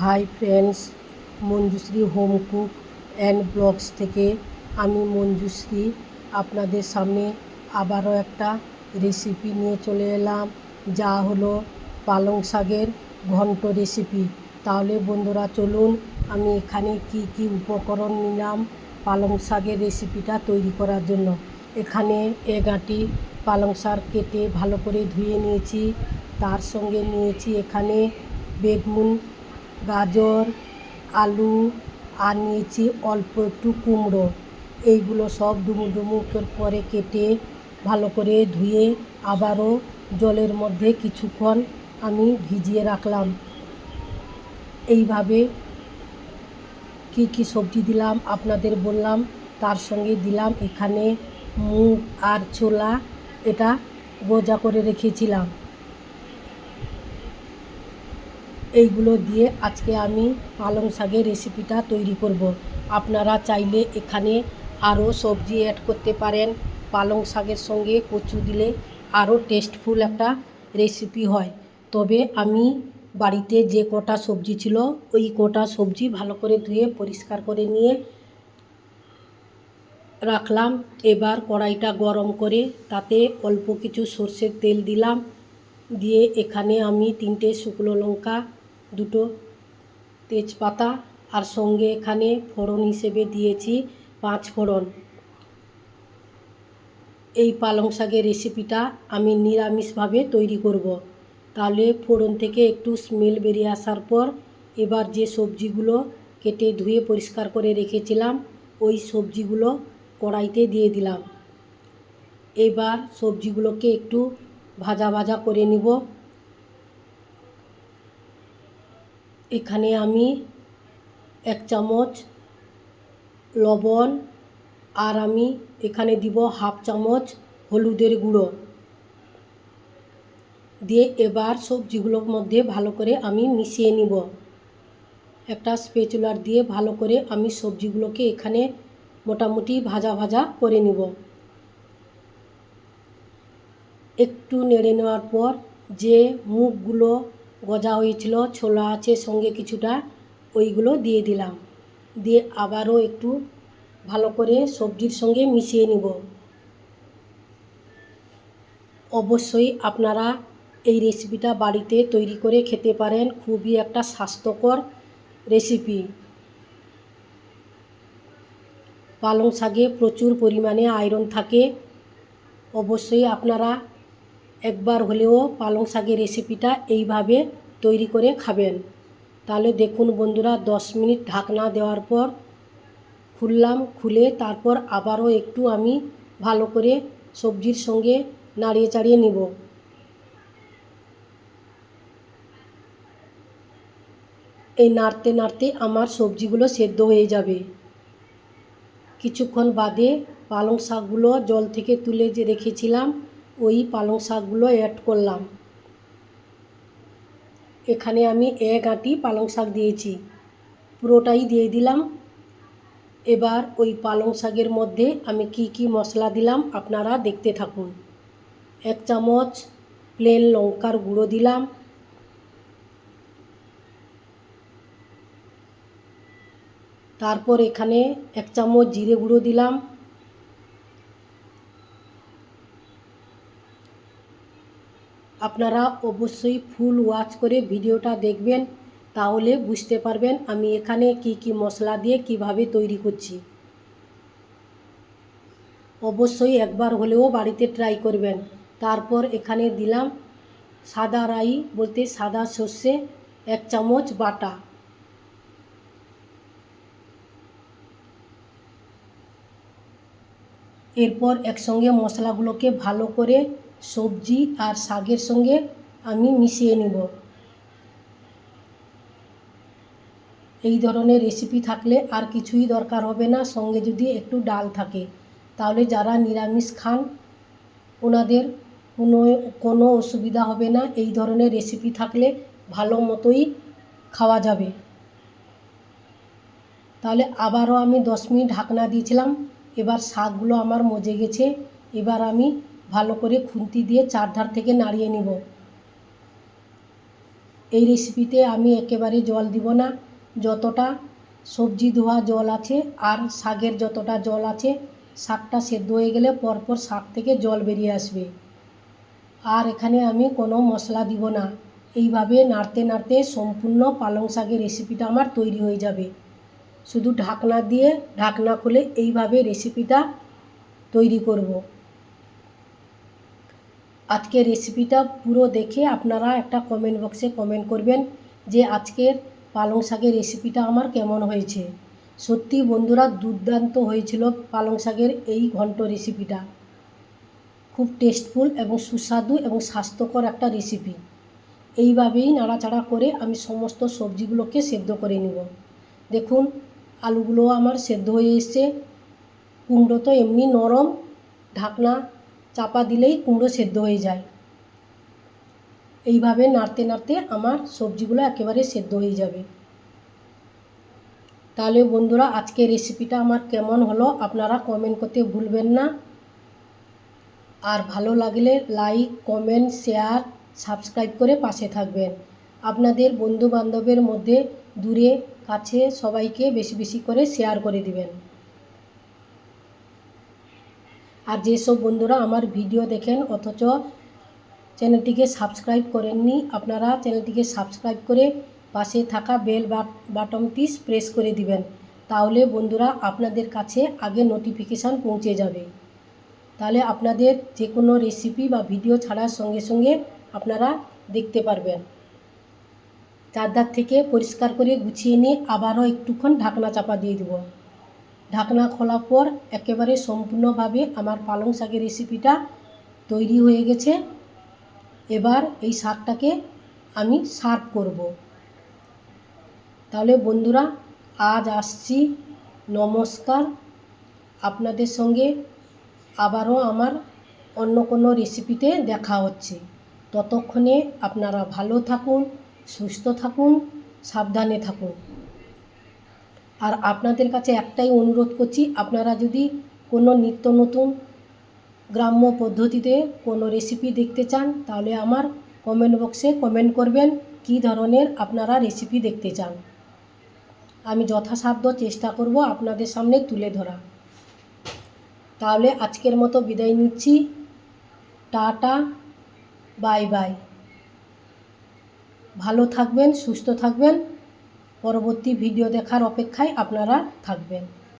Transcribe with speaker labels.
Speaker 1: Hi friends Manjushree home cook and blogs থেকে আমি মঞ্জুশ্রী আপনাদের সামনে আবারও একটা রেসিপি নিয়ে চলে এলাম, যা হলো পালং শাকের ঘন্ট রেসিপি তাহলে বন্ধুরা চলুন, আমি এখানে কি কি উপকরণ নিলাম পালং শাকের রেসিপিটা তৈরি করার জন্য। এখানে এক আঁটি পালং শাক কেটে ভালো করে ধুয়ে নিয়েছি। তার সঙ্গে নিয়েছি এখানে বেগুন গাজর, আলু আর নিয়েছি অল্প একটু কুমড়ো। এইগুলো সব ডুমু ডুমু করে কেটে ভালো করে ধুয়ে আবারও জলের মধ্যে কিছুক্ষণ আমি ভিজিয়ে রাখলাম। এইভাবে কি কি সবজি দিলাম আপনাদের বললাম, তার সঙ্গে দিলাম এখানে মুগ আর ছোলা। এটা গোজা করে রেখেছিলাম। এইগুলো দিয়ে আজকে আমি পালং শাকের রেসিপিটা তৈরি করব। আপনারা চাইলে এখানে আরও সবজি অ্যাড করতে পারেন। পালং শাকের সঙ্গে কচু দিলে আরও টেস্টফুল একটা রেসিপি হয়। তবে আমি বাড়িতে যে কটা সবজি ছিল, ওই কটা সবজি ভালো করে ধুয়ে পরিষ্কার করে নিয়ে রাখলাম। এবার কড়াইটা গরম করে তাতে অল্প কিছু সর্ষের তেল দিলাম। দিয়ে এখানে আমি তিনটে শুকনো লঙ্কা দুটো তেজপাতা আর সঙ্গে এখানে ফোড়ন হিসেবে দিয়েছি পাঁচ ফোড়ন। এই পালং শাকের রেসিপিটা আমি নিরামিষভাবে তৈরি করব। তাহলে ফোড়ন থেকে একটু স্মেল বেরিয়ে আসার পর এবার যে সবজিগুলো কেটে ধুয়ে পরিষ্কার করে রেখেছিলাম, ওই সবজিগুলো কড়াইতে দিয়ে দিলাম। এবার সবজিগুলোকে একটু ভাজা ভাজা করে নিব। এখানে আমি এক চামচ লবণ আর আমি এখানে দিব হাফ চামচ হলুদের গুঁড়ো। দিয়ে এবার সবজিগুলোর মধ্যে ভালো করে আমি মিশিয়ে নিব। একটা স্পেচুলার দিয়ে ভালো করে আমি সবজিগুলোকে এখানে মোটামুটি ভাজা ভাজা করে নিব। একটু নেড়ে নেওয়ার পর যে মুখগুলো গজা হয়েছিল, ছোলা আছে, সঙ্গে কিছুটা ওইগুলো দিয়ে দিলাম। দিয়ে আবারও একটু ভালো করে সবজির সঙ্গে মিশিয়ে নিব। অবশ্যই আপনারা এই রেসিপিটা বাড়িতে তৈরি করে খেতে পারেন, খুবই একটা স্বাস্থ্যকর রেসিপি। পালং শাকে প্রচুর পরিমাণে আয়রন থাকে। অবশ্যই আপনারা একবার হলেও পালং শাকের রেসিপিটা এইভাবে তৈরি করে খাবেন। তাহলে দেখুন বন্ধুরা, দশ মিনিট ঢাকনা দেওয়ার পর খুললাম, খুলে তারপর আবারও একটু আমি ভালো করে সবজির সঙ্গে নাড়িয়ে চাড়িয়ে নিব। এই নাড়তে নাড়তে আমার সবজিগুলো সেদ্ধ হয়ে যাবে। কিছুক্ষণ বাদে পালং শাকগুলো জল থেকে তুলে যে রেখেছিলাম ওই পালং শাকগুলো অ্যাড করলাম। এখানে আমি এক আঁটি পালং শাক দিয়েছি। পুরোটাই দিয়ে দিলাম। এবার ওই পালং শাকের মধ্যে আমি কি কি মশলা দিলাম আপনারা দেখতে থাকুন। এক চামচ প্লেন লঙ্কার গুঁড়ো দিলাম। তারপর এখানে এক চামচ জিরে গুঁড়ো দিলাম। আপনারা অবশ্যই ফুল ওয়াচ করে ভিডিওটা দেখবেন, তাহলে বুঝতে পারবেন আমি এখানে কি কি মশলা দিয়ে কীভাবে তৈরি করছি। অবশ্যই একবার হলেও বাড়িতে ট্রাই করবেন। তারপর এখানে দিলাম সাদা রাই বলতে সাদা সর্ষে, এক চামচ বাটা। এরপর একসঙ্গে মশলাগুলোকে ভালো করে সবজি আর শাকের সঙ্গে আমি মিশিয়ে নেব। এই ধরনের রেসিপি থাকলে আর কিছুই দরকার হবে না, সঙ্গে যদি একটু ডাল থাকে। তাহলে যারা নিরামিষ খান, ওনাদের কোনো কোনো অসুবিধা হবে না, এই ধরনের রেসিপি থাকলে ভালো মতোই খাওয়া যাবে। তাহলে আবারও আমি দশ মিনিট ঢাকনা দিয়েছিলাম, এবার শাকগুলো আমার মজে গেছে, এবার আমি ভালো করে খুন্তি দিয়ে চারধার থেকে নাড়িয়ে নিব। এই রেসিপিতে আমি একেবারে জল দিব না। যতটা সবজি ধোয়া জল আছে আর শাকের যতটা জল আছে, শাকটা সেদ্ধ হয়ে গেলে পরপর শাক থেকে জল বেরিয়ে আসবে। আর এখানে আমি কোনো মশলা দিব না। এইভাবে নাড়তে নাড়তে সম্পূর্ণ পালং শাকের রেসিপিটা আমার তৈরি হয়ে যাবে। শুধু ঢাকনা দিয়ে ঢাকনা খুলে এইভাবে রেসিপিটা তৈরি করব। আজকে রেসিপিটা পুরো দেখে আপনারা একটা কমেন্ট বক্সে কমেন্ট করবেন যে আজকের পালং শাকের রেসিপিটা আমার কেমন হয়েছে। সত্যি বন্ধুরা, দুর্দান্ত হয়েছিল পালং শাকের এই ঘন্ট রেসিপিটা খুব টেস্টফুল এবং সুস্বাদু এবং স্বাস্থ্যকর একটা রেসিপি এইভাবেই নাড়াচাড়া করে আমি সমস্ত সবজিগুলোকে সেদ্ধ করে নিব। দেখুন, আলুগুলো আমার সেদ্ধ হয়ে এসছে। কুমড়ো তো এমনি নরম, ঢাকনা চাপা দিলেই কুমড়ো সেদ্ধ হয়ে যায়। এইভাবে নাড়তে নাড়তে আমার সবজিগুলো একেবারে সেদ্ধ হয়ে যাবে। তাহলে বন্ধুরা আজকে রেসিপিটা আমার কেমন হলো আপনারা কমেন্ট করতে ভুলবেন না। আর ভালো লাগলে লাইক কমেন্ট শেয়ার সাবস্ক্রাইব করে পাশে থাকবেন। আপনাদের বন্ধু বান্ধবের মধ্যে, দূরে, কাছে সবাইকে বেশি বেশি করে শেয়ার করে দিবেন। আর যেসব বন্ধুরা আমার ভিডিও দেখেন, অথচ চ্যানেলটিকে সাবস্ক্রাইব করেননি, আপনারা চ্যানেলটিকে সাবস্ক্রাইব করে পাশে থাকা বেল বাটনটি প্রেস করে দিবেন। তাহলে বন্ধুরা আপনাদের কাছে আগে নোটিফিকেশান পৌঁছে যাবে। তাহলে আপনাদের যে কোনো রেসিপি বা ভিডিও ছাড়ার সঙ্গে সঙ্গে আপনারা দেখতে পারবেন। চারদার থেকে পরিষ্কার করে গুছিয়ে নিয়ে আবারও একটুক্ষণ ঢাকনা চাপা দিয়ে দেবো। ঢাকনা খোলার পর একেবারে সম্পূর্ণভাবে আমার পালং শাকের রেসিপিটা তৈরি হয়ে গেছে। এবার এই শাকটাকে আমি সার্ভ করব। তাহলে বন্ধুরা, আজ আসছি। নমস্কার। আপনাদের সঙ্গে আবারও আমার অন্য কোনো রেসিপিতে দেখা হচ্ছে। ততক্ষণে আপনারা ভালো থাকুন, সুস্থ থাকুন, সাবধানে থাকুন। আর আপনাদের কাছে একটাই অনুরোধ করছি, আপনারা যদি কোনো নিত্য নতুন গ্রাম্য পদ্ধতিতে কোনো রেসিপি দেখতে চান, তাহলে আমার কমেন্ট বক্সে কমেন্ট করবেন কী ধরনের আপনারা রেসিপি দেখতে চান। আমি যথাসাধ্য চেষ্টা করব আপনাদের সামনে তুলে ধরা। তাহলে আজকের মতো বিদায় নিচ্ছি। Tata, bye bye. ভালো থাকবেন, সুস্থ থাকবেন। পরবর্তী ভিডিও দেখার অপেক্ষায় আপনারা থাকবেন।